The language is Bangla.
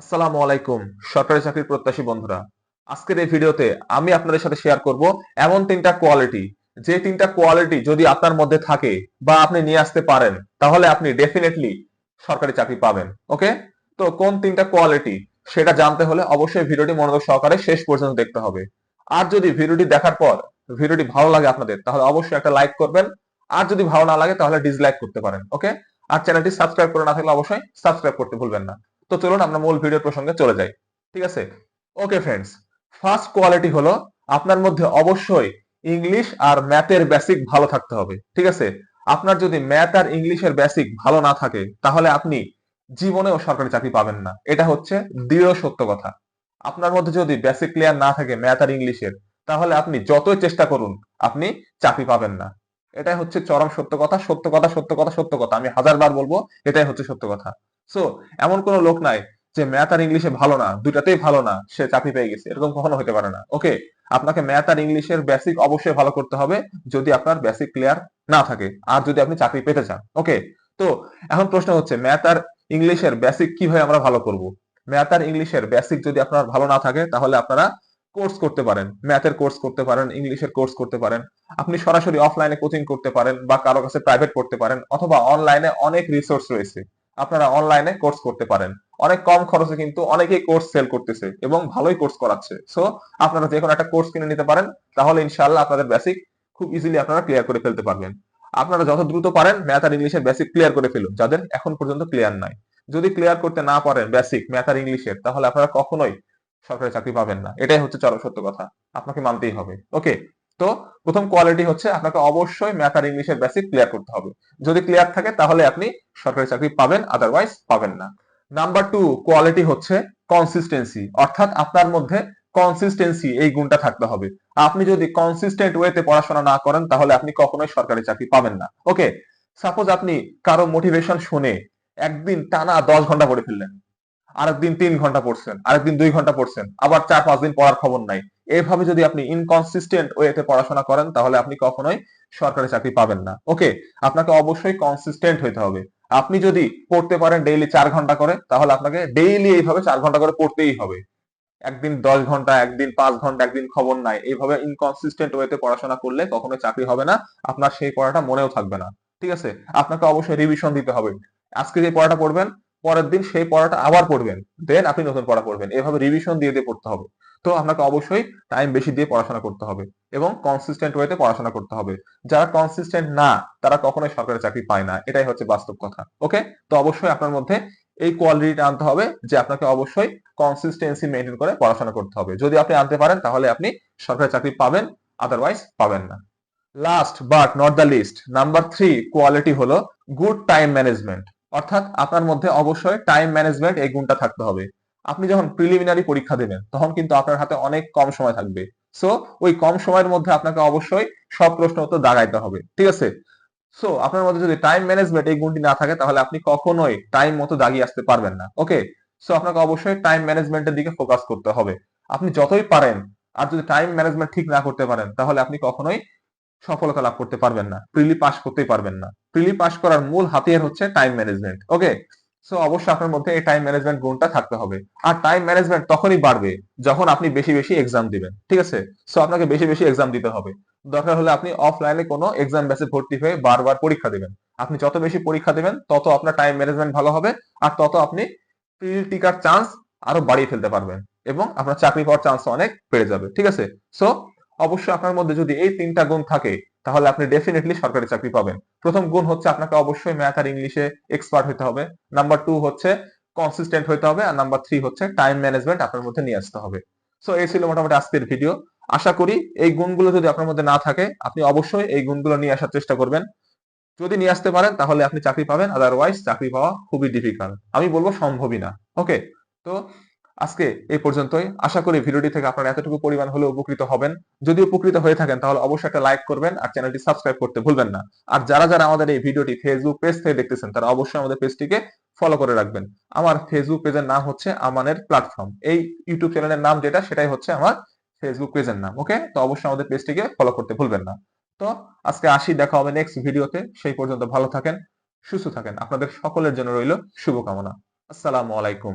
আসসালামু আলাইকুম, সরকারি চাকরির প্রত্যাশী বন্ধুরা। আজকের এই ভিডিওতে আমি আপনাদের সাথে শেয়ার করব এমন তিনটা কোয়ালিটি যে তিনটা কোয়ালিটি যদি আপনার মধ্যে থাকে বা আপনি নিয়ে আসতে পারেন, তাহলে আপনি ডেফিনেটলি সরকারি চাকরি পাবেন ওকে তো কোন তিনটা কোয়ালিটি সেটা জানতে হলে অবশ্যই ভিডিওটি মনোযোগ সহকারে শেষ পর্যন্ত দেখতে হবে। আর যদি ভিডিওটি দেখার পর ভিডিওটি ভালো লাগে আপনাদের, তাহলে অবশ্যই একটা লাইক করবেন। আর যদি ভালো না লাগে, তাহলে ডিসলাইক করতে পারেন ওকে আর চ্যানেলটি সাবস্ক্রাইব করে না থাকলে অবশ্যই সাবস্ক্রাইব করতে ভুলবেন না। তো চলুন আমরা মূল ভিডিও প্রসঙ্গে চলে যাই। ঠিক আছে? ওকে ফ্রেন্ডস ফার্স্ট কোয়ালিটি হলো আপনার মধ্যে অবশ্যই ইংলিশ আর ম্যাথের বেসিক ভালো থাকতে হবে। ঠিক আছে? আপনার যদি ম্যাথ আর ইংলিশের বেসিক ভালো না থাকে, তাহলে আপনি জীবনেও সরকারি চাকরি পাবেন না। এটা হচ্ছে দৃঢ় সত্য কথা। আপনার মধ্যে যদি বেসিক ক্লিয়ার না থাকে ম্যাথ আর ইংলিশের তাহলে আপনি যতই চেষ্টা করুন, আপনি চাকরি পাবেন না। এটাই হচ্ছে চরম সত্য কথা। সত্য কথা সত্য কথা সত্য কথা। আমি হাজারবার বলব, এটাই হচ্ছে সত্য কথা। সো এমন কোনো লোক নাই যে ম্যাথ আর ইংলিশে ভালো না, দুইটাতেই ভালো না, সে চাকরি পেয়ে গেছে, এরকম কখনো হতে পারে না। ওকে আপনাকে ম্যাথ আর ইংলিশের বেসিক অবশ্যই ভালো করতে হবে যদি আপনার বেসিক ক্লিয়ার না থাকে, আর যদি আপনি চাকরি পেতে চান। ওকে তো, এখন প্রশ্ন হচ্ছে ম্যাথ আর ইংলিশের বেসিক কীভাবে আমরা ভালো করব? ম্যাথ আর ইংলিশের বেসিক যদি আপনার ভালো না থাকে, তাহলে আপনারা কোর্স করতে পারেন। ম্যাথের কোর্স করতে পারেন ইংলিশের কোর্স করতে পারেন। আপনি সরাসরি অফলাইনে কোচিং করতে পারেন বা কারও কাছে প্রাইভেট করতে পারেন, অথবা অনলাইনে অনেক রিসোর্স রয়েছে। আপনারা অনলাইনে কোর্স করতে পারেন। অনেক কম খরচে কিন্তু অনেকেই কোর্স সেল করতেছে এবং ভালোই কোর্স করাচ্ছে। সো আপনারা যে কোনো একটা কোর্স কিনে নিতে পারেন, তাহলে ইনশাল্লাহ আপনাদের বেসিক খুব ইজিলি আপনারা ক্লিয়ার করে ফেলতে পারবেন। আপনারা যত দ্রুত পারেন ম্যাথ আর ইংলিশের বেসিক ক্লিয়ার করে ফেলুন, যাদের এখন পর্যন্ত ক্লিয়ার নাই। যদি ক্লিয়ার করতে না পারেন বেসিক ম্যাথ আর ইংলিশের তাহলে আপনারা কখনোই সরকারি চাকরি পাবেন না। এটাই হচ্ছে চরম সত্য কথা। আপনাকে মানতেই হবে। ওকে তো প্রথম কোয়ালিটি হচ্ছে আপনাকে অবশ্যই ম্যাথ আর ইংলিশের বেসিক ক্লিয়ার করতে হবে। যদি ক্লিয়ার থাকে তাহলে আপনি সরকারি চাকরি পাবেন আদারওয়াইজ পাবেন না। নাম্বার টু কোয়ালিটি হচ্ছে কনসিস্টেন্সি অর্থাৎ আপনার মধ্যে কনসিস্টেন্সি এই গুণটা থাকতে হবে। আপনি যদি কনসিস্টেন্ট ওয়েতে পড়াশোনা না করেন তাহলে আপনি কখনোই সরকারি চাকরি পাবেন না। ওকে সাপোজ আপনি কারও মোটিভেশন শুনে একদিন টানা দশ ঘণ্টা পড়ে ফেললেন। আরেকদিন তিন ঘণ্টা পড়ছেন, আরেকদিন দুই ঘণ্টা পড়ছেন, আবার চার পাঁচ দিন পড়ার খবর নাই। এভাবে যদি আপনি ইনকনসিস্টেন্ট ওয়েতে পড়াশোনা করেন, তাহলে আপনি কখনোই সরকারি চাকরি পাবেন না। ওকে আপনাকে অবশ্যই কনসিস্টেন্ট হইতে হবে। আপনি যদি পড়তে পারেন ডেইলি চার ঘণ্টা করে, তাহলে আপনাকে ডেইলি এইভাবে চার ঘণ্টা করে পড়তেই হবে। একদিন দশ ঘণ্টা, একদিন পাঁচ ঘণ্টা, একদিন খবর নাই। এইভাবে ইনকনসিস্টেন্ট ওয়েতে পড়াশোনা করলে কখনোই চাকরি হবে না, আপনার সেই পড়াটা মনেও থাকবে না। ঠিক আছে? আপনাকে অবশ্যই রিভিশন দিতে হবে। আজকে যে পড়াটা পড়বেন পরের দিন সেই পড়াটা আবার পড়বেন। দেন আপনি নতুন পড়া পড়বেন। এভাবে রিভিশন দিয়ে দিয়ে পড়তে হবে। তো আপনাকে অবশ্যই টাইম বেশি দিয়ে পড়াশোনা করতে হবে এবং কনসিস্টেন্ট ওয়েতে পড়াশোনা করতে হবে। যারা কনসিস্টেন্ট না, তারা কখনোই সরকারি চাকরি পায় না। এটাই হচ্ছে বাস্তব কথা। ওকে তো অবশ্যই আপনার মধ্যে এই কোয়ালিটিটা আনতে হবে যে আপনাকে অবশ্যই কনসিস্টেন্সি মেনটেন করে পড়াশোনা করতে হবে। যদি আপনি আনতে পারেন, তাহলে আপনি সরকারি চাকরি পাবেন আদারওয়াইজ পাবেন না। Last but not the least number three quality হলো গুড টাইম ম্যানেজমেন্ট অর্থাৎ আপনার মধ্যে অবশ্যই টাইম ম্যানেজমেন্ট এই গুণটা থাকতে হবে। আপনি যখন প্রিলিমিনারি পরীক্ষা দেবেন, তখন কিন্তু আপনার হাতে অনেক কম সময় থাকবে। সো ওই কম সময়ের মধ্যে আপনাকে অবশ্যই সব প্রশ্ন উত্তর দাগাইতে হবে, ঠিক আছে? সো আপনার মধ্যে যদি টাইম ম্যানেজমেন্ট এই গুণটি না থাকে, তাহলে আপনি কখনোই টাইম মতো দাগিয়ে আসতে পারবেন না ওকে সো আপনাকে অবশ্যই টাইম ম্যানেজমেন্টের দিকে ফোকাস করতে হবে। আপনি যতই পারেন, আর যদি টাইম ম্যানেজমেন্ট ঠিক না করতে পারেন, তাহলে আপনি কখনোই সফলতা লাভ করতে পারবেন না প্রিলি পাস করতেই পারবেন না। প্রিলি পাস করার মূল হাতিয়ার হচ্ছে টাইম ম্যানেজমেন্ট ওকে সো অবশ্যই আপনার মধ্যে এই টাইম ম্যানেজমেন্ট গুণটা থাকতে হবে। আর টাইম ম্যানেজমেন্ট তখনই বাড়বে যখন আপনি বেশি বেশি এক্সাম দিবেন, ঠিক আছে? সো আপনাকে বেশি বেশি এক্সাম দিতে হবে। দরকার হলে আপনি অফলাইনে কোনো এক্সাম বেসে ভর্তি হয়ে বারবার পরীক্ষা দিবেন। আপনি যত বেশি পরীক্ষা দিবেন, তত আপনার টাইম ম্যানেজমেন্ট ভালো হবে আর তত আপনি প্রিলি টিকার চান্স আরও বাড়িয়ে ফেলতে পারবেন এবং আপনার চাকরি পাওয়ার চান্স অনেক বেড়ে যাবে, ঠিক আছে? সো অবশ্যই আপনার মধ্যে যদি এই তিনটা গুণ থাকে তাহলে আপনি ডেফিনেটলি সরকারি চাকরি পাবেন। প্রথম গুণ হচ্ছে আপনাকে অবশ্যই ম্যাথ আর ইংলিশে এক্সপার্ট হতে হবে। নাম্বার টু হচ্ছে কনসিস্টেন্ট হতে হবে আর নাম্বার থ্রি হচ্ছে টাইম ম্যানেজমেন্ট আপনার মধ্যে নিয়ে আসতে হবে। সো এই ছিল মোটামুটি আজকের ভিডিও আশা করি এই গুণগুলো যদি আপনার মধ্যে না থাকে, আপনি অবশ্যই এই গুণগুলো নিয়ে আসার চেষ্টা করবেন। যদি নিয়ে আসতে পারেন, তাহলে আপনি চাকরি পাবেন। আদারওয়াইজ চাকরি পাওয়া খুবই ডিফিকাল্ট আমি বলব সম্ভবই না। ওকে তো আজকে এই পর্যন্তই। আশা করি ভিডিওটি থেকে আপনারা এতটুকু পরিমাণ হলে উপকৃত হবেন। যদি উপকৃত হয়ে থাকেন, তাহলে অবশ্যই একটা লাইক করবেন আর চ্যানেলটি সাবস্ক্রাইব করতে ভুলবেন না। আর যারা যারা আমাদের এই ভিডিওটি ফেসবুক পেজ থেকে দেখতেছেন, তারা অবশ্যই আমাদের পেজটিকে ফলো করে রাখবেন। আমার ফেসবুক পেজের নাম হচ্ছে আমানের প্ল্যাটফর্ম এই ইউটিউব চ্যানেলের নাম যেটা, সেটাই হচ্ছে আমার ফেসবুক পেজের নাম ওকে তো অবশ্যই আমাদের পেজটিকে ফলো করতে ভুলবেন না। তো আজকে আসি, দেখা হবে নেক্সট ভিডিওতে সেই পর্যন্ত ভালো থাকেন, সুস্থ থাকেন। আপনাদের সকলের জন্য রইল শুভকামনা। আসসালামু আলাইকুম।